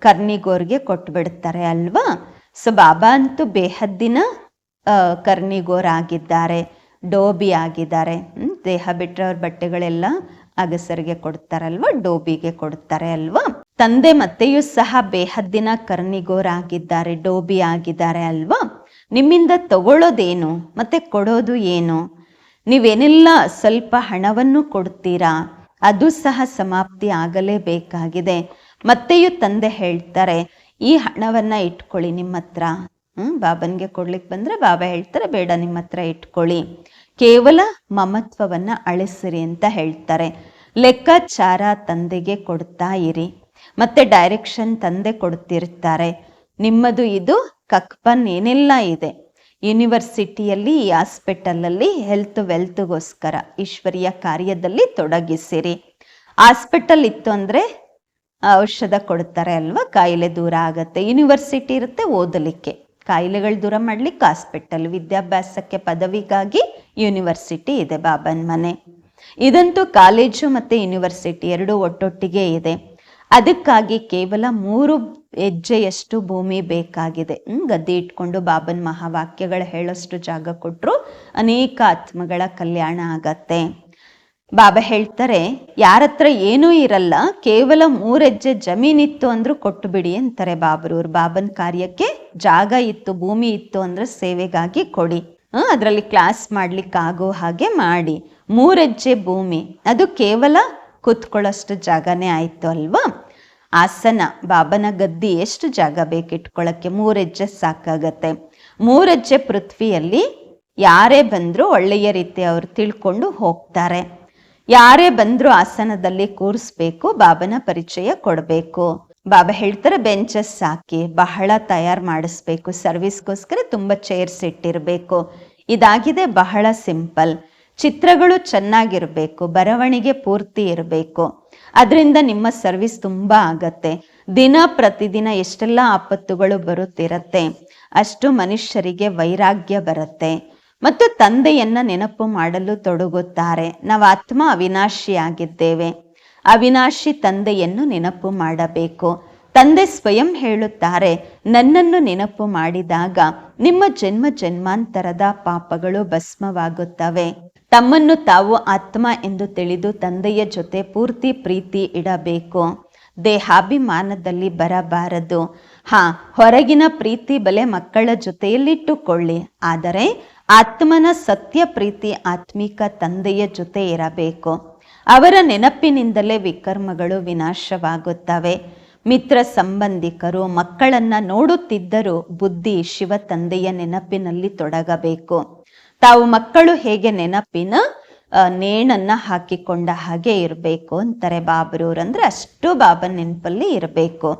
Speaker 1: ಕರ್ನಿಗೋರ್ಗೆ ಕೊಟ್ಬಿಡ್ತಾರೆ ಅಲ್ವಾ? ಸೊ ಬಾಬಾ ಅಂತೂ ಬೇಹದ್ದಿನ ಆ, ಕರ್ಣಿಗೋರಾಗಿದ್ದಾರೆ ಡೋಬಿ ಆಗಿದ್ದಾರೆ? ದೇಹ ಬಿಟ್ಟರೆ ಅವ್ರ ಬಟ್ಟೆಗಳೆಲ್ಲ ಅಗಸರಿಗೆ ಕೊಡ್ತಾರಲ್ವಾ? ಡೋಬಿಗೆ ಕೊಡ್ತಾರೆ ಅಲ್ವಾ? ತಂದೆ ಮತ್ತೆಯೂ ಸಹ ಬೇಹದ್ದಿನ ಕರ್ಣಿಗೋರಾಗಿದ್ದಾರೆ ಡೋಬಿ ಆಗಿದ್ದಾರೆ ಅಲ್ವಾ? ನಿಮ್ಮಿಂದ ತಗೊಳ್ಳೋದೇನು? ಮತ್ತೆ ಕೊಡೋದು ಏನು? ನೀವೇನೆಲ್ಲ ಸ್ವಲ್ಪ ಹಣವನ್ನು ಕೊಡ್ತೀರಾ? ಅದು ಸಹ ಸಮಾಪ್ತಿ ಆಗಲೇಬೇಕಾಗಿದೆ. ಮತ್ತೆಯೂ ತಂದೆ ಹೇಳ್ತಾರೆ, ಈ ಹಣವನ್ನ ಇಟ್ಕೊಳ್ಳಿ ನಿಮ್ಮ ಹತ್ರ ಹ್ಞೂ ಬಾಬನ್ಗೆ ಕೊಡ್ಲಿಕ್ಕೆ ಬಂದ್ರೆ ಬಾಬಾ ಹೇಳ್ತಾರೆ, ಬೇಡ ನಿಮ್ಮ ಹತ್ರ ಇಟ್ಕೊಳ್ಳಿ. ಕೇವಲ ಮಮತ್ವವನ್ನ ಅಳಿಸಿರಿ ಅಂತ ಹೇಳ್ತಾರೆ. ಲೆಕ್ಕಾಚಾರ ತಂದೆಗೆ ಕೊಡ್ತಾ ಇರಿ. ಮತ್ತೆ ಡೈರೆಕ್ಷನ್ ತಂದೆ ಕೊಡ್ತಿರ್ತಾರೆ. ನಿಮ್ಮದು ಇದು ಕಕ್ಪನ್ ಏನೆಲ್ಲ ಇದೆ. ಯೂನಿವರ್ಸಿಟಿಯಲ್ಲಿ ಈ ಹಾಸ್ಪಿಟಲಲ್ಲಿ ಹೆಲ್ತ್ ವೆಲ್ತ್ಗೋಸ್ಕರ ಈಶ್ವರಿಯ ಕಾರ್ಯದಲ್ಲಿ ತೊಡಗಿಸಿರಿ. ಹಾಸ್ಪಿಟಲ್ ಇತ್ತು ಅಂದ್ರೆ ಔಷಧ ಕೊಡ್ತಾರೆ ಅಲ್ವಾ? ಕಾಯಿಲೆ ದೂರ ಆಗತ್ತೆ. ಯೂನಿವರ್ಸಿಟಿ ಇರುತ್ತೆ ಓದಲಿಕ್ಕೆ. ಕಾಯಿಲೆಗಳು ದೂರ ಮಾಡ್ಲಿಕ್ಕೆ ಹಾಸ್ಪಿಟಲ್ ವಿದ್ಯಾಭ್ಯಾಸಕ್ಕೆ ಪದವಿಗಾಗಿ ಯೂನಿವರ್ಸಿಟಿ ಇದೆ ಬಾಬನ್ ಮನೆ. ಇದಂತೂ ಕಾಲೇಜು ಮತ್ತೆ ಯೂನಿವರ್ಸಿಟಿ ಎರಡು ಒಟ್ಟೊಟ್ಟಿಗೆ ಇದೆ. ಅದಕ್ಕಾಗಿ ಕೇವಲ ಮೂರು ಹೆಜ್ಜೆಯಷ್ಟು ಭೂಮಿ ಬೇಕಾಗಿದೆ? ಗದ್ದೆ ಇಟ್ಕೊಂಡು ಬಾಬನ್ ಮಹಾವಾಕ್ಯಗಳು ಹೇಳೋಷ್ಟು ಜಾಗ ಕೊಟ್ಟರು ಅನೇಕ ಆತ್ಮಗಳ ಕಲ್ಯಾಣ ಆಗತ್ತೆ. ಬಾಬಾ ಹೇಳ್ತಾರೆ, ಯಾರತ್ರ ಏನೂ ಇರಲ್ಲ, ಕೇವಲ ಮೂರೆಜ್ಜೆ ಜಮೀನಿತ್ತು ಅಂದ್ರೂ ಕೊಟ್ಟು ಬಿಡಿ ಅಂತಾರೆ ಬಾಬರವ್ರು ಬಾಬನ್ ಕಾರ್ಯಕ್ಕೆ ಜಾಗ ಇತ್ತು, ಭೂಮಿ ಇತ್ತು ಅಂದ್ರೆ ಸೇವೆಗಾಗಿ ಕೊಡಿ. ಅದರಲ್ಲಿ ಕ್ಲಾಸ್ ಮಾಡ್ಲಿಕ್ಕೆ ಆಗೋ ಹಾಗೆ ಮಾಡಿ. ಮೂರೆಜ್ಜೆ ಭೂಮಿ, ಅದು ಕೇವಲ ಕೂತ್ಕೊಳ್ಳೋಷ್ಟು ಜಾಗನೇ ಆಯ್ತು ಅಲ್ವಾ? ಆಸನ ಬಾಬನ ಗದ್ದಿ ಎಷ್ಟು ಜಾಗ ಬೇಕಿಟ್ಕೊಳ್ಳೋಕ್ಕೆ ಮೂರೆಜ್ಜೆ ಸಾಕಾಗತ್ತೆ. ಮೂರು ಹೆಜ್ಜೆ ಪೃಥ್ವಿಯಲ್ಲಿ ಯಾರೇ ಬಂದರೂ ಒಳ್ಳೆಯ ರೀತಿ ಅವರು ತಿಳ್ಕೊಂಡು ಹೋಗ್ತಾರೆ. ಯಾರೇ ಬಂದರೂ ಆಸನದಲ್ಲಿ ಕೂರಿಸ್ಬೇಕು, ಬಾಬನ ಪರಿಚಯ ಕೊಡಬೇಕು. ಬಾಬಾ ಹೇಳ್ತಾರೆ, ಬೆಂಚಸ್ ಸಾಕಿ, ಬಹಳ ತಯಾರು ಮಾಡಿಸ್ಬೇಕು. ಸರ್ವಿಸ್ಗೋಸ್ಕರ ತುಂಬ ಚೇರ್ಸ್ ಇಟ್ಟಿರಬೇಕು. ಇದಾಗಿದೆ ಬಹಳ ಸಿಂಪಲ್. ಚಿತ್ರಗಳು ಚೆನ್ನಾಗಿರಬೇಕು, ಬರವಣಿಗೆ ಪೂರ್ತಿ ಇರಬೇಕು. ಅದರಿಂದ ನಿಮ್ಮ ಸರ್ವಿಸ್ ತುಂಬ ಆಗತ್ತೆ. ದಿನ ಪ್ರತಿದಿನ ಎಷ್ಟೆಲ್ಲ ಆಪತ್ತುಗಳು ಬರುತ್ತಿರತ್ತೆ, ಅಷ್ಟು ಮನುಷ್ಯರಿಗೆ ವೈರಾಗ್ಯ ಬರುತ್ತೆ. ಮತ್ತು ತಂದೆಯನ್ನ ನೆನಪು ಮಾಡಲು ತೊಡಗುತ್ತಾರೆ. ನಾವು ಆತ್ಮ ಅವಿನಾಶಿಯಾಗಿದ್ದೇವೆ ಅವಿನಾಶಿ ತಂದೆಯನ್ನು ನೆನಪು ಮಾಡಬೇಕು. ತಂದೆ ಸ್ವಯಂ ಹೇಳುತ್ತಾರೆ, ನನ್ನನ್ನು ನೆನಪು ಮಾಡಿದಾಗ ನಿಮ್ಮ ಜನ್ಮ ಜನ್ಮಾಂತರದ ಪಾಪಗಳು ಭಸ್ಮವಾಗುತ್ತವೆ. ತಮ್ಮನ್ನು ತಾವು ಆತ್ಮ ಎಂದು ತಿಳಿದು ತಂದೆಯ ಜೊತೆ ಪೂರ್ತಿ ಪ್ರೀತಿ ಇಡಬೇಕು. ದೇಹಾಭಿಮಾನದಲ್ಲಿ ಬರಬಾರದು. ಹಾ, ಹೊರಗಿನ ಪ್ರೀತಿ ಬಲೆ ಮಕ್ಕಳ ಜೊತೆಯಲ್ಲಿಟ್ಟುಕೊಳ್ಳಿ. ಆದರೆ ಆತ್ಮನ ಸತ್ಯ ಪ್ರೀತಿ ಆತ್ಮಿಕ ತಂದೆಯ ಜೊತೆ ಇರಬೇಕು. ಅವರ ನೆನಪಿನಿಂದಲೇ ವಿಕರ್ಮಗಳು ವಿನಾಶವಾಗುತ್ತವೆ. ಮಿತ್ರ ಸಂಬಂಧಿಕರು, ಮಕ್ಕಳನ್ನ ನೋಡುತ್ತಿದ್ದರೂ ಬುದ್ಧಿ ಶಿವ ತಂದೆಯ ನೆನಪಿನಲ್ಲಿ ತೊಡಗಬೇಕು. ತಾವು ಮಕ್ಕಳು ಹೇಗೆ ನೆನಪಿನ ನೇಣನ್ನ ಹಾಕಿಕೊಂಡ ಹಾಗೆ ಇರಬೇಕು ಅಂತಾರೆ ಬಾಬರೂರ್. ಅಂದ್ರೆ ಅಷ್ಟು ಬಾಬನ್ ನೆನಪಲ್ಲಿ ಇರಬೇಕು.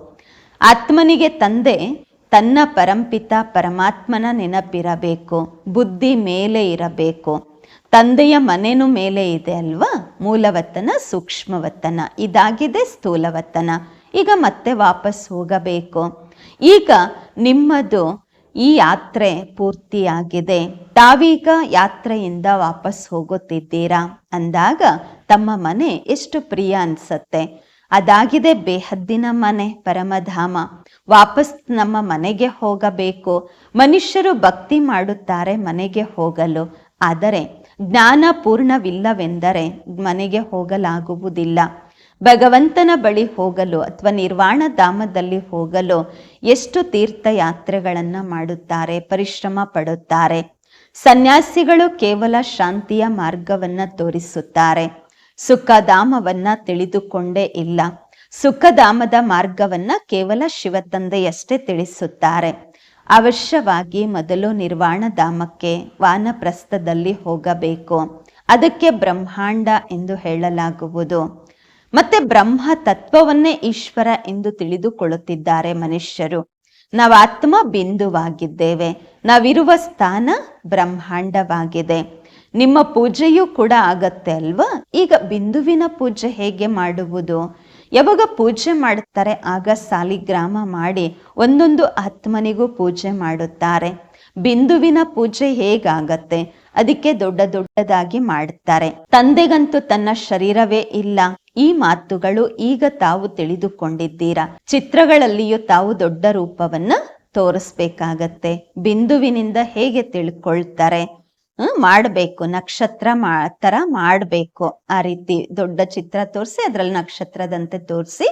Speaker 1: ಆತ್ಮನಿಗೆ ತಂದೆ ತನ್ನ ಪರಂಪಿತ ಪರಮಾತ್ಮನ ನೆನಪಿರಬೇಕು, ಬುದ್ಧಿ ಮೇಲೆ ಇರಬೇಕು. ತಂದೆಯ ಮನೇನು ಮೇಲೆ ಇದೆ ಅಲ್ವಾ? ಮೂಲವತನ ಸೂಕ್ಷ್ಮವತನ ಇದಾಗಿದೆ ಸ್ಥೂಲವತನ ಈಗ ಮತ್ತೆ ವಾಪಸ್ ಹೋಗಬೇಕು. ಈಗ ನಿಮ್ಮದು ಈ ಯಾತ್ರೆ ಪೂರ್ತಿಯಾಗಿದೆ. ತಾವೀಗ ಯಾತ್ರೆಯಿಂದ ವಾಪಸ್ ಹೋಗುತ್ತಿದ್ದೀರಾ? ಅಂದಾಗ ತಮ್ಮ ಮನೆ ಎಷ್ಟು ಪ್ರಿಯ ಅನ್ಸತ್ತೆ. ಅದಾಗಿದೆ ಬೇಹದ್ದಿನ ಮನೆ, ಪರಮಧಾಮ. ವಾಪಸ್ ನಮ್ಮ ಮನೆಗೆ ಹೋಗಬೇಕು. ಮನುಷ್ಯರು ಭಕ್ತಿ ಮಾಡುತ್ತಾರೆ ಮನೆಗೆ ಹೋಗಲು. ಆದರೆ ಜ್ಞಾನ ಪೂರ್ಣವಿಲ್ಲವೆಂದರೆ ಮನೆಗೆ ಹೋಗಲಾಗುವುದಿಲ್ಲ. ಭಗವಂತನ ಬಳಿ ಹೋಗಲು ಅಥವಾ ನಿರ್ವಾಣ ಧಾಮದಲ್ಲಿ ಹೋಗಲು ಎಷ್ಟು ತೀರ್ಥಯಾತ್ರೆಗಳನ್ನು ಮಾಡುತ್ತಾರೆ, ಪರಿಶ್ರಮ ಪಡುತ್ತಾರೆ. ಸನ್ಯಾಸಿಗಳು ಕೇವಲ ಶಾಂತಿಯ ಮಾರ್ಗವನ್ನು ತೋರಿಸುತ್ತಾರೆ. ಸುಖಧಾಮವನ್ನ ತಿಳಿದುಕೊಂಡೇ ಇಲ್ಲ. ಸುಖಧಾಮದ ಮಾರ್ಗವನ್ನ ಕೇವಲ ಶಿವತಂದೆಯಷ್ಟೇ ತಿಳಿಸುತ್ತಾರೆ. ಅವಶ್ಯವಾಗಿ ಮೊದಲು ನಿರ್ವಾಣ ಧಾಮಕ್ಕೆ ವಾನಪ್ರಸ್ಥದಲ್ಲಿ ಹೋಗಬೇಕು. ಅದಕ್ಕೆ ಬ್ರಹ್ಮಾಂಡ ಎಂದು ಹೇಳಲಾಗುವುದು. ಮತ್ತೆ ಬ್ರಹ್ಮ ತತ್ವವನ್ನೇ ಈಶ್ವರ ಎಂದು ತಿಳಿದುಕೊಳ್ಳುತ್ತಿದ್ದಾರೆ ಮನುಷ್ಯರು. ನಾವು ಆತ್ಮ ಬಿಂದುವಾಗಿದ್ದೇವೆ. ನಾವಿರುವ ಸ್ಥಾನ ಬ್ರಹ್ಮಾಂಡವಾಗಿದೆ. ನಿಮ್ಮ ಪೂಜೆಯೂ ಕೂಡ ಆಗತ್ತೆ ಅಲ್ವಾ? ಈಗ ಬಿಂದುವಿನ ಪೂಜೆ ಹೇಗೆ ಮಾಡುವುದು? ಯಾವಾಗ ಪೂಜೆ ಮಾಡುತ್ತಾರೆ, ಆಗ ಸಾಲಿಗ್ರಾಮ ಮಾಡಿ ಒಂದೊಂದು ಆತ್ಮನಿಗೂ ಪೂಜೆ ಮಾಡುತ್ತಾರೆ. ಬಿಂದುವಿನ ಪೂಜೆ ಹೇಗಾಗತ್ತೆ? ಅದಕ್ಕೆ ದೊಡ್ಡ ದೊಡ್ಡದಾಗಿ ಮಾಡುತ್ತಾರೆ ತಂದೆಗಂತೂ ತನ್ನ ಶರೀರವೇ ಇಲ್ಲ. ಈ ಮಾತುಗಳು ಈಗ ತಾವು ತಿಳಿದುಕೊಂಡಿದ್ದೀರಾ. ಚಿತ್ರಗಳಲ್ಲಿಯೂ ತಾವು ದೊಡ್ಡ ರೂಪವನ್ನ ತೋರಿಸ್ಬೇಕಾಗತ್ತೆ. ಬಿಂದುವಿನಿಂದ ಹೇಗೆ ತಿಳ್ಕೊಳ್ತಾರೆ? ಮಾಡಬೇಕು. ನಕ್ಷತ್ರ ಮಾ, ತರ ಮಾಡಬೇಕು. ಆ ರೀತಿ ದೊಡ್ಡ ಚಿತ್ರ ತೋರಿಸಿ, ಅದರಲ್ಲಿ ನಕ್ಷತ್ರದಂತೆ ತೋರಿಸಿ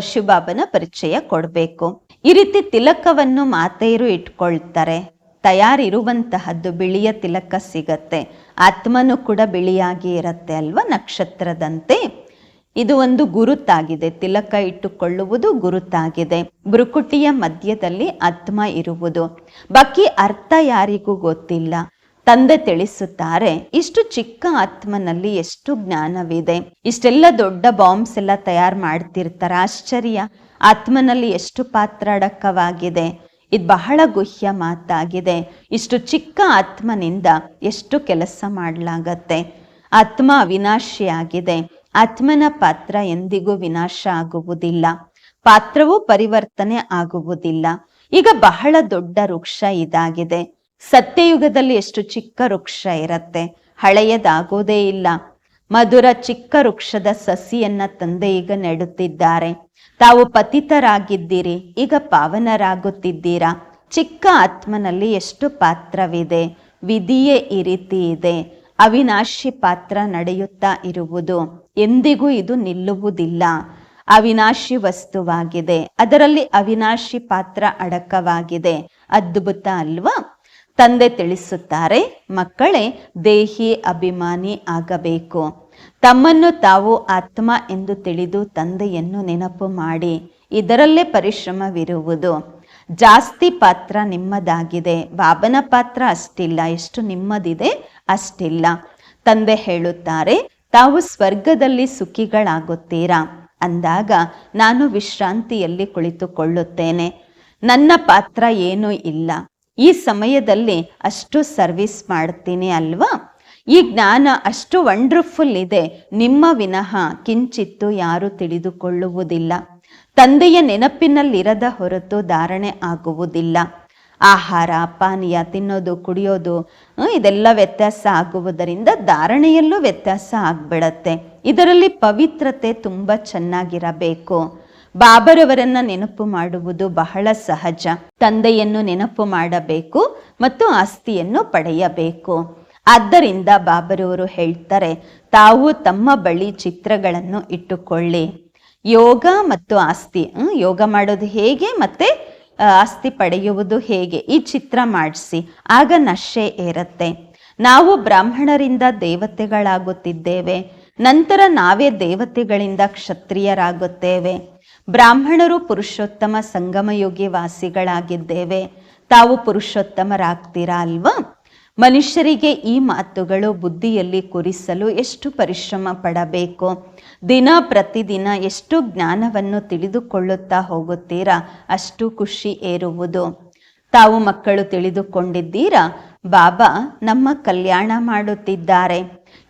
Speaker 1: ಶಿವಬಾಬನ ಪರಿಚಯ ಕೊಡಬೇಕು. ಈ ರೀತಿ ತಿಲಕವನ್ನು ಮಾತೆಯರು ಇಟ್ಕೊಳ್ತಾರೆ. ತಯಾರಿರುವಂತಹದ್ದು ಬಿಳಿಯ ತಿಲಕ ಸಿಗತ್ತೆ. ಆತ್ಮನು ಕೂಡ ಬಿಳಿಯಾಗಿ ಇರತ್ತೆ ಅಲ್ವಾ ನಕ್ಷತ್ರದಂತೆ? ಇದು ಒಂದು ಗುರುತಾಗಿದೆ. ತಿಲಕ ಇಟ್ಟುಕೊಳ್ಳುವುದು ಗುರುತಾಗಿದೆ. ಬೃಕುಟಿಯ ಮಧ್ಯದಲ್ಲಿ ಆತ್ಮ ಇರುವುದು. ಬಾಕಿ ಅರ್ಥ ಯಾರಿಗೂ ಗೊತ್ತಿಲ್ಲ. ತಂದೆ ತಿಳಿಸುತ್ತಾರೆ, ಇಷ್ಟು ಚಿಕ್ಕ ಆತ್ಮನಲ್ಲಿ ಎಷ್ಟು ಜ್ಞಾನವಿದೆ? ಇಷ್ಟೆಲ್ಲ ದೊಡ್ಡ ಬಾಂಬ್ಸ್ ಎಲ್ಲ ತಯಾರು ಮಾಡ್ತಿರ್ತಾರೆ? ಆಶ್ಚರ್ಯ. ಆತ್ಮನಲ್ಲಿ ಎಷ್ಟು ಪಾತ್ರ ಅಡಕವಾಗಿದೆ ಇದು ಬಹಳ ಗುಹ್ಯ ಮಾತಾಗಿದೆ. ಇಷ್ಟು ಚಿಕ್ಕ ಆತ್ಮನಿಂದ ಎಷ್ಟು ಕೆಲಸ ಮಾಡಲಾಗತ್ತೆ? ಆತ್ಮ ವಿನಾಶಿಯಾಗಿದೆ ಆತ್ಮನ ಪಾತ್ರ ಎಂದಿಗೂ ವಿನಾಶ ಆಗುವುದಿಲ್ಲ. ಪಾತ್ರವೂ ಪರಿವರ್ತನೆ ಆಗುವುದಿಲ್ಲ. ಈಗ ಬಹಳ ದೊಡ್ಡ ವೃಕ್ಷ ಇದಾಗಿದೆ. ಸತ್ಯಯುಗದಲ್ಲಿ ಎಷ್ಟು ಚಿಕ್ಕ ವೃಕ್ಷ ಇರತ್ತೆ. ಹಳೆಯದಾಗೋದೇ ಇಲ್ಲ. ಮಧುರ ಚಿಕ್ಕ ವೃಕ್ಷದ ಸಸಿಯನ್ನ ತಂದೆ ಈಗ ನೆಡುತ್ತಿದ್ದಾರೆ. ತಾವು ಪತಿತರಾಗಿದ್ದೀರಿ, ಈಗ ಪಾವನರಾಗುತ್ತಿದ್ದೀರಾ? ಚಿಕ್ಕ ಆತ್ಮನಲ್ಲಿ ಎಷ್ಟು ಪಾತ್ರವಿದೆ? ವಿಧಿಯೇ ಈ ರೀತಿ ಇದೆ. ಅವಿನಾಶಿ ಪಾತ್ರ ನಡೆಯುತ್ತಾ ಇರುವುದು. ಎಂದಿಗೂ ಇದು ನಿಲ್ಲುವುದಿಲ್ಲ. ಅವಿನಾಶಿ ವಸ್ತುವಾಗಿದೆ. ಅದರಲ್ಲಿ ಅವಿನಾಶಿ ಪಾತ್ರ ಅಡಕವಾಗಿದೆ. ಅದ್ಭುತ ಅಲ್ವಾ? ತಂದೆ ತಿಳಿಸುತ್ತಾರೆ, ಮಕ್ಕಳೇ ದೇಹಿ ಅಭಿಮಾನಿ ಆಗಬೇಕು. ತಮ್ಮನ್ನು ತಾವು ಆತ್ಮ ಎಂದು ತಿಳಿದು ತಂದೆಯನ್ನು ನೆನಪು ಮಾಡಿ, ಇದರಲ್ಲೇ ಪರಿಶ್ರಮವಿರುವುದು. ಜಾಸ್ತಿ ಪಾತ್ರ ನಿಮ್ಮದಾಗಿದೆ, ಬಾಬನ ಪಾತ್ರ ಅಷ್ಟಿಲ್ಲ, ಎಷ್ಟು ನಿಮ್ಮದಿದೆ ಅಷ್ಟಿಲ್ಲ. ತಂದೆ ಹೇಳುತ್ತಾರೆ, ತಾವು ಸ್ವರ್ಗದಲ್ಲಿ ಸುಖಿಗಳಾಗುತ್ತೀರಾ? ಅಂದಾಗ, ನಾನು ವಿಶ್ರಾಂತಿಯಲ್ಲಿ ಕುಳಿತುಕೊಳ್ಳುತ್ತೇನೆ. ನನ್ನ ಪಾತ್ರ ಏನೂ ಇಲ್ಲ. ಈ ಸಮಯದಲ್ಲಿ ಅಷ್ಟು ಸರ್ವಿಸ್ ಮಾಡ್ತೀನಿ ಅಲ್ವಾ? ಈ ಜ್ಞಾನ ಅಷ್ಟು ವಂಡರ್ಫುಲ್ ಇದೆ. ನಿಮ್ಮ ವಿನಃ ಕಿಂಚಿತ್ತು ಯಾರು ತಿಳಿದುಕೊಳ್ಳುವುದಿಲ್ಲ. ತಂದೆಯ ನೆನಪಿನಲ್ಲಿರದ ಹೊರತು ಧಾರಣೆ ಆಗುವುದಿಲ್ಲ. ಆಹಾರ, ಪಾನೀಯ ತಿನ್ನೋದು, ಕುಡಿಯೋದು ಇದೆಲ್ಲ ವ್ಯತ್ಯಾಸ ಆಗುವುದರಿಂದ ಧಾರಣೆಯಲ್ಲೂ ವ್ಯತ್ಯಾಸ ಆಗ್ಬಿಡತ್ತೆ. ಇದರಲ್ಲಿ ಪವಿತ್ರತೆ ತುಂಬ ಚೆನ್ನಾಗಿರಬೇಕು. ಬಾಬರವರನ್ನ ನೆನಪು ಮಾಡುವುದು ಬಹಳ ಸಹಜ. ತಂದೆಯನ್ನು ನೆನಪು ಮಾಡಬೇಕು ಮತ್ತು ಆಸ್ತಿಯನ್ನು ಪಡೆಯಬೇಕು. ಆದ್ದರಿಂದ ಬಾಬರವರು ಹೇಳ್ತಾರೆ, ತಾವು ತಮ್ಮ ಬಳಿ ಚಿತ್ರಗಳನ್ನು ಇಟ್ಟುಕೊಳ್ಳಿ. ಯೋಗ ಮತ್ತು ಆಸ್ತಿ ಯೋಗ ಮಾಡೋದು ಹೇಗೆ ಮತ್ತೆ ಆಸ್ತಿ ಪಡೆಯುವುದು ಹೇಗೆ, ಈ ಚಿತ್ರ ಮಾಡಿಸಿ, ಆಗ ನಶೆ ಏರತ್ತೆ. ನಾವು ಬ್ರಾಹ್ಮಣರಿಂದ ದೇವತೆಗಳಾಗುತ್ತಿದ್ದೇವೆ, ನಂತರ ನಾವೇ ದೇವತೆಗಳಿಂದ ಕ್ಷತ್ರಿಯರಾಗುತ್ತೇವೆ. ಬ್ರಾಹ್ಮಣರು ಪುರುಷೋತ್ತಮ ಸಂಗಮಯೋಗಿ ವಾಸಿಗಳಾಗಿದ್ದೇವೆ. ತಾವು ಪುರುಷೋತ್ತಮರಾಗ್ತೀರಾ ಅಲ್ವಾ? ಮನುಷ್ಯರಿಗೆ ಈ ಮಾತುಗಳು ಬುದ್ಧಿಯಲ್ಲಿ ಕುರಿಸಲು ಎಷ್ಟು ಪರಿಶ್ರಮ ಪಡಬೇಕು? ದಿನ ಪ್ರತಿದಿನ ಎಷ್ಟು ಜ್ಞಾನವನ್ನು ತಿಳಿದುಕೊಳ್ಳುತ್ತಾ ಹೋಗುತ್ತೀರಾ? ಅಷ್ಟು ಖುಷಿ ಏರುವುದು. ತಾವು ಮಕ್ಕಳು ತಿಳಿದುಕೊಂಡಿದ್ದೀರಾ? ಬಾಬಾ, ನಮ್ಮ ಕಲ್ಯಾಣ ಮಾಡುತ್ತಿದ್ದಾರೆ.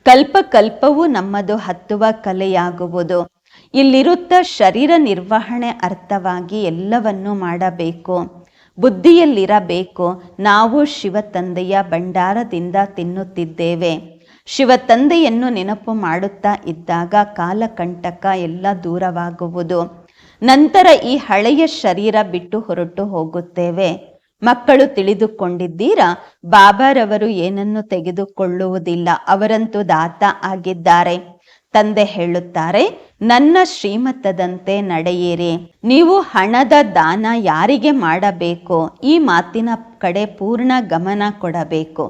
Speaker 1: ಕಲ್ಪ ಕಲ್ಪವೂ ನಮ್ಮದು ಹತ್ತುವ ಕಲೆಯಾಗುವುದು. ಇಲ್ಲಿರುತ್ತ ಶರೀರ ನಿರ್ವಹಣೆ ಅರ್ಥವಾಗಿ ಎಲ್ಲವನ್ನೂ ಮಾಡಬೇಕು. ಬುದ್ಧಿಯಲ್ಲಿರಬೇಕು. ನಾವು ಶಿವ ತಂದೆಯ ಭಂಡಾರದಿಂದ ತಿನ್ನುತ್ತಿದ್ದೇವೆ. ಶಿವ ತಂದೆಯನ್ನು ನೆನಪು ಮಾಡುತ್ತಾ ಇದ್ದಾಗ ಕಾಲಕಂಟಕ ಎಲ್ಲ ದೂರವಾಗುವುದು. ನಂತರ ಈ ಹಳೆಯ ಶರೀರ ಬಿಟ್ಟು ಹೊರಟು ಹೋಗುತ್ತೇವೆ. ಮಕ್ಕಳು ತಿಳಿದುಕೊಂಡಿದ್ದೀರಾ? ಬಾಬಾರವರು ಏನನ್ನು ತೆಗೆದುಕೊಳ್ಳುವುದಿಲ್ಲ. ಅವರಂತೂ ದಾತ ಆಗಿದ್ದಾರೆ. ತಂದೆ ಹೇಳುತ್ತಾರೆ, ನನ್ನ ಶ್ರೀಮತದಂತೆ ನಡೆಯಿರಿ. ನೀವು ಹಣದ ದಾನ ಯಾರಿಗೆ ಮಾಡಬೇಕು? ಈ ಮಾತಿನ ಕಡೆ ಪೂರ್ಣ ಗಮನ ಕೊಡಬೇಕು.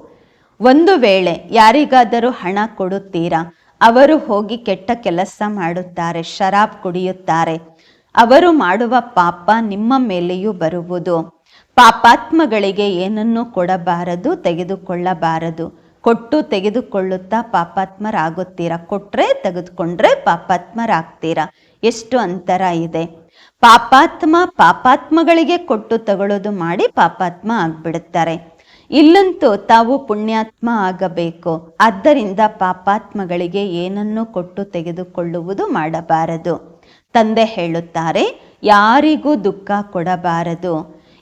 Speaker 1: ಒಂದು ವೇಳೆ ಯಾರಿಗಾದರೂ ಹಣ ಕೊಡುತ್ತೀರಾ? ಅವರು ಹೋಗಿ ಕೆಟ್ಟ ಕೆಲಸ ಮಾಡುತ್ತಾರೆ, ಶರಾಬ್ ಕುಡಿಯುತ್ತಾರೆ. ಅವರು ಮಾಡುವ ಪಾಪ ನಿಮ್ಮ ಮೇಲೆಯೂ ಬರುವುದು. ಪಾಪಾತ್ಮಗಳಿಗೆ ಏನನ್ನೂ ಕೊಡಬಾರದು, ತೆಗೆದುಕೊಳ್ಳಬಾರದು. ಕೊಟ್ಟು ತೆಗೆದುಕೊಳ್ಳುತ್ತಾ ಪಾಪಾತ್ಮರಾಗುತ್ತೀರಾ? ಕೊಟ್ರೆ ತೆಗೆದುಕೊಂಡ್ರೆ ಪಾಪಾತ್ಮರಾಗ್ತೀರಾ? ಎಷ್ಟು ಅಂತರ ಇದೆ. ಪಾಪಾತ್ಮ ಪಾಪಾತ್ಮಗಳಿಗೆ ಕೊಟ್ಟು ತಗೊಳ್ಳೋದು ಮಾಡಿ ಪಾಪಾತ್ಮ ಆಗ್ಬಿಡುತ್ತಾರೆ. ಇಲ್ಲಂತೂ ತಾವು ಪುಣ್ಯಾತ್ಮ ಆಗಬೇಕು. ಆದ್ದರಿಂದ ಪಾಪಾತ್ಮಗಳಿಗೆ ಏನನ್ನೂ ಕೊಟ್ಟು ತೆಗೆದುಕೊಳ್ಳುವುದು ಮಾಡಬಾರದು. ತಂದೆ ಹೇಳುತ್ತಾರೆ, ಯಾರಿಗೂ ದುಃಖ ಕೊಡಬಾರದು.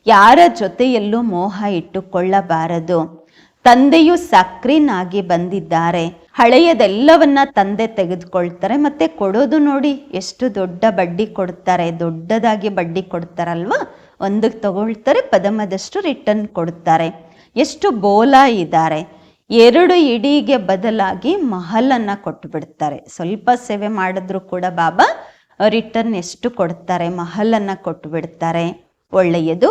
Speaker 1: ಯಾರ ಜೊತೆಯಲ್ಲೂ ಮೋಹ ಇಟ್ಟುಕೊಳ್ಳಬಾರದು. ತಂದೆಯು ಸಕ್ರಿನಾಗಿ ಬಂದಿದ್ದಾರೆ. ಹಳೆಯದೆಲ್ಲವನ್ನ ತಂದೆ ತೆಗೆದುಕೊಳ್ತಾರೆ, ಮತ್ತೆ ಕೊಡೋದು ನೋಡಿ ಎಷ್ಟು ದೊಡ್ಡ ಬಡ್ಡಿ ಕೊಡ್ತಾರೆ, ದೊಡ್ಡದಾಗಿ ಬಡ್ಡಿ ಕೊಡ್ತಾರಲ್ವಾ? ಒಂದಕ್ಕೆ ತಗೊಳ್ತಾರೆ, ಪದಮದಷ್ಟು ರಿಟರ್ನ್ ಕೊಡ್ತಾರೆ. ಎಷ್ಟು ಬೋಲ ಇದ್ದಾರೆ. ಎರಡು ಇಡಿಗೆ ಬದಲಾಗಿ ಮಹಲನ್ನು ಕೊಟ್ಟುಬಿಡ್ತಾರೆ ಸ್ವಲ್ಪ ಸೇವೆ ಮಾಡಿದ್ರು ಕೂಡ ಬಾಬಾ ರಿಟರ್ನ್ ಎಷ್ಟು ಕೊಡ್ತಾರೆ, ಮಹಲನ್ನು ಕೊಟ್ಟು ಬಿಡ್ತಾರೆ ಒಳ್ಳೆಯದು.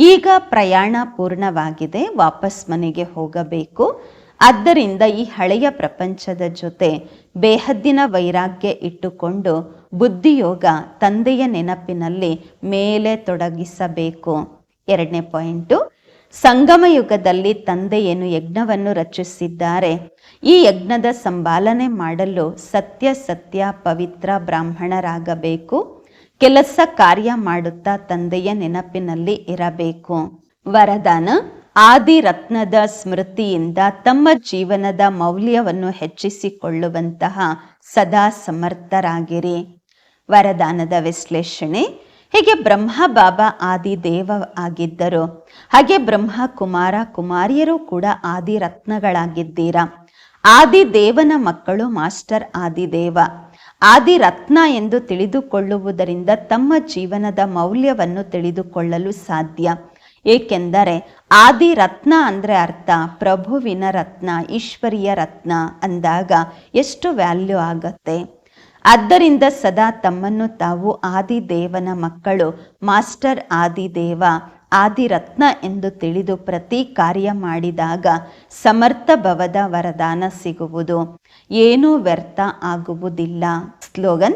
Speaker 1: ಈಗ ಪ್ರಯಾಣ ಪೂರ್ಣವಾಗಿದೆ, ವಾಪಸ್ ಮನೆಗೆ ಹೋಗಬೇಕು. ಆದ್ದರಿಂದ ಈ ಹಳೆಯ ಪ್ರಪಂಚದ ಜೊತೆ ಬೇಹದ್ದಿನ ವೈರಾಗ್ಯ ಇಟ್ಟುಕೊಂಡು ಬುದ್ಧಿಯೋಗ ತಂದೆಯ ನೆನಪಿನಲ್ಲಿ ಮೇಲೆ ತೊಡಗಿಸಬೇಕು. ಎರಡನೇ ಪಾಯಿಂಟು, ಸಂಗಮ ಯುಗದಲ್ಲಿ ತಂದೆಯೇನು ಯಜ್ಞವನ್ನು ರಚಿಸಿದ್ದಾರೆ? ಈ ಯಜ್ಞದ ಸಂಪಾಲನೆ ಮಾಡಲು ಸತ್ಯ ಸತ್ಯ ಪವಿತ್ರ ಬ್ರಾಹ್ಮಣರಾಗಬೇಕು. ಕೆಲಸ ಕಾರ್ಯ ಮಾಡುತ್ತಾ ತಂದೆಯ ನೆನಪಿನಲ್ಲಿ ಇರಬೇಕು. ವರದಾನ, ಆದಿರತ್ನದ ಸ್ಮೃತಿಯಿಂದ ತಮ್ಮ ಜೀವನದ ಮೌಲ್ಯವನ್ನು ಹೆಚ್ಚಿಸಿಕೊಳ್ಳುವಂತಹ ಸದಾ ಸಮರ್ಥರಾಗಿರಿ. ವರದಾನದ ವಿಶ್ಲೇಷಣೆ, ಹೀಗೆ ಬ್ರಹ್ಮ ಬಾಬಾ ಆದಿ ದೇವ ಆಗಿದ್ದರು. ಹಾಗೆ ಬ್ರಹ್ಮ ಕುಮಾರ ಕುಮಾರಿಯರು ಕೂಡ ಆದಿ ಆದಿದೇವನ ಆದಿ ದೇವನ ಮಕ್ಕಳು ಮಾಸ್ಟರ್ ಆದಿದೇವ. ಆದಿ ರತ್ನ ಎಂದು ತಿಳಿದುಕೊಳ್ಳುವುದರಿಂದ ತಮ್ಮ ಜೀವನದ ಮೌಲ್ಯವನ್ನು ತಿಳಿದುಕೊಳ್ಳಲು ಸಾಧ್ಯ. ಏಕೆಂದರೆ ಆದಿರತ್ನ ಅಂದರೆ ಅರ್ಥ ಪ್ರಭುವಿನ ರತ್ನ, ಈಶ್ವರಿಯ ರತ್ನ ಅಂದಾಗ ಎಷ್ಟು ವ್ಯಾಲ್ಯೂ ಆಗತ್ತೆ. ಆದ್ದರಿಂದ ಸದಾ ತಮ್ಮನ್ನು ತಾವು ಆದಿದೇವನ ಮಕ್ಕಳು, ಮಾಸ್ಟರ್ ಆದಿದೇವ, ಆದಿರತ್ನ ಎಂದು ತಿಳಿದು ಪ್ರತಿ ಕಾರ್ಯ ಮಾಡಿದಾಗ ಸಮರ್ಥ ಭವದ ವರದಾನ ಸಿಗುವುದು. ಏನೂ ವ್ಯರ್ಥ ಆಗುವುದಿಲ್ಲ. ಸ್ಲೋಗನ್,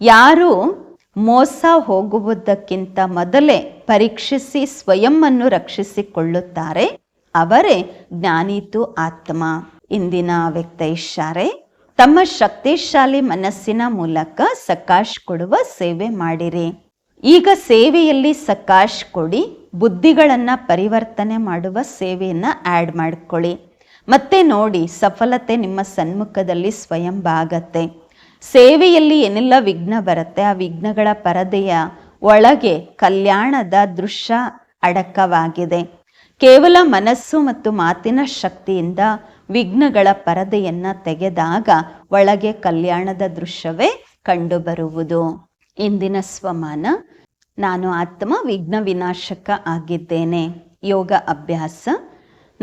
Speaker 1: ಯಾರು ಮೋಸ ಹೋಗುವುದಕ್ಕಿಂತ ಮೊದಲೇ ಪರೀಕ್ಷಿಸಿ ಸ್ವಯಂವನ್ನು ರಕ್ಷಿಸಿಕೊಳ್ಳುತ್ತಾರೆ. ಅವರೇ ಜ್ಞಾನಿತು ಆತ್ಮ. ಇಂದಿನ ವ್ಯಕ್ತ ಇಶಾರೆ ತಮ್ಮ ಶಕ್ತಿಶಾಲಿ ಮನಸ್ಸಿನ ಮೂಲಕ ಸಕಾಶ್ ಕೊಡುವ ಸೇವೆ ಮಾಡಿರಿ. ಈಗ ಸೇವೆಯಲ್ಲಿ ಸಕಾಶ್ ಕೊಡಿ, ಬುದ್ಧಿಗಳನ್ನು ಪರಿವರ್ತನೆ ಮಾಡುವ ಸೇವೆಯನ್ನು ಆ್ಯಡ್ ಮಾಡ್ಕೊಳ್ಳಿ. ಮತ್ತೆ ನೋಡಿ ಸಫಲತೆ ನಿಮ್ಮ ಸನ್ಮುಖದಲ್ಲಿ ಸ್ವಯಂ ಆಗತ್ತೆ. ಸೇವೆಯಲ್ಲಿ ಏನೆಲ್ಲ ವಿಘ್ನ ಬರುತ್ತೆ, ಆ ವಿಘ್ನಗಳ ಪರದೆಯ ಒಳಗೆ ಕಲ್ಯಾಣದ ದೃಶ್ಯ ಅಡಕವಾಗಿದೆ. ಕೇವಲ ಮನಸ್ಸು ಮತ್ತು ಮಾತಿನ ಶಕ್ತಿಯಿಂದ ವಿಘ್ನಗಳ ಪರದೆಯನ್ನ ತೆಗೆದಾಗ ಒಳಗೆ ಕಲ್ಯಾಣದ ದೃಶ್ಯವೇ ಕಂಡುಬರುವುದು. ಇಂದಿನ ಸ್ವಮಾನ, ನಾನು ಆತ್ಮ ವಿಘ್ನ ವಿನಾಶಕ ಆಗಿದ್ದೇನೆ. ಯೋಗ ಅಭ್ಯಾಸ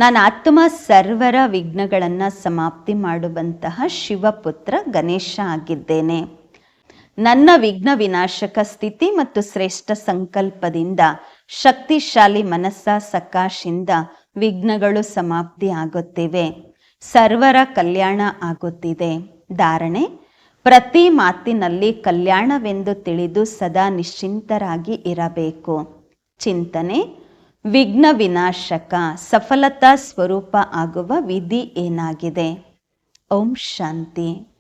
Speaker 1: ನಾನು ಆತ್ಮ ಸರ್ವರ ವಿಘ್ನಗಳನ್ನು ಸಮಾಪ್ತಿ ಮಾಡುವಂತಹ ಶಿವಪುತ್ರ ಗಣೇಶ ಆಗಿದ್ದೇನೆ. ನನ್ನ ವಿಘ್ನ ವಿನಾಶಕ ಸ್ಥಿತಿ ಮತ್ತು ಶ್ರೇಷ್ಠ ಸಂಕಲ್ಪದಿಂದ, ಶಕ್ತಿಶಾಲಿ ಮನಸ್ಸ ಸಕಾಶಿಂದ ವಿಘ್ನಗಳು ಸಮಾಪ್ತಿ ಆಗುತ್ತಿವೆ. ಸರ್ವರ ಕಲ್ಯಾಣ ಆಗುತ್ತಿದೆ. ಧಾರಣೆ, ಪ್ರತಿ ಮಾತಿನಲ್ಲಿ ಕಲ್ಯಾಣವೆಂದು ತಿಳಿದು ಸದಾ ನಿಶ್ಚಿಂತರಾಗಿ ಇರಬೇಕು. ಚಿಂತನೆ ವಿಘ್ನ ವಿನಾಶಕ ಸಫಲತಾ ಸ್ವರೂಪ ಆಗುವ ವಿಧಿ ಏನಾಗಿದೆ? ಓಂ ಶಾಂತಿ.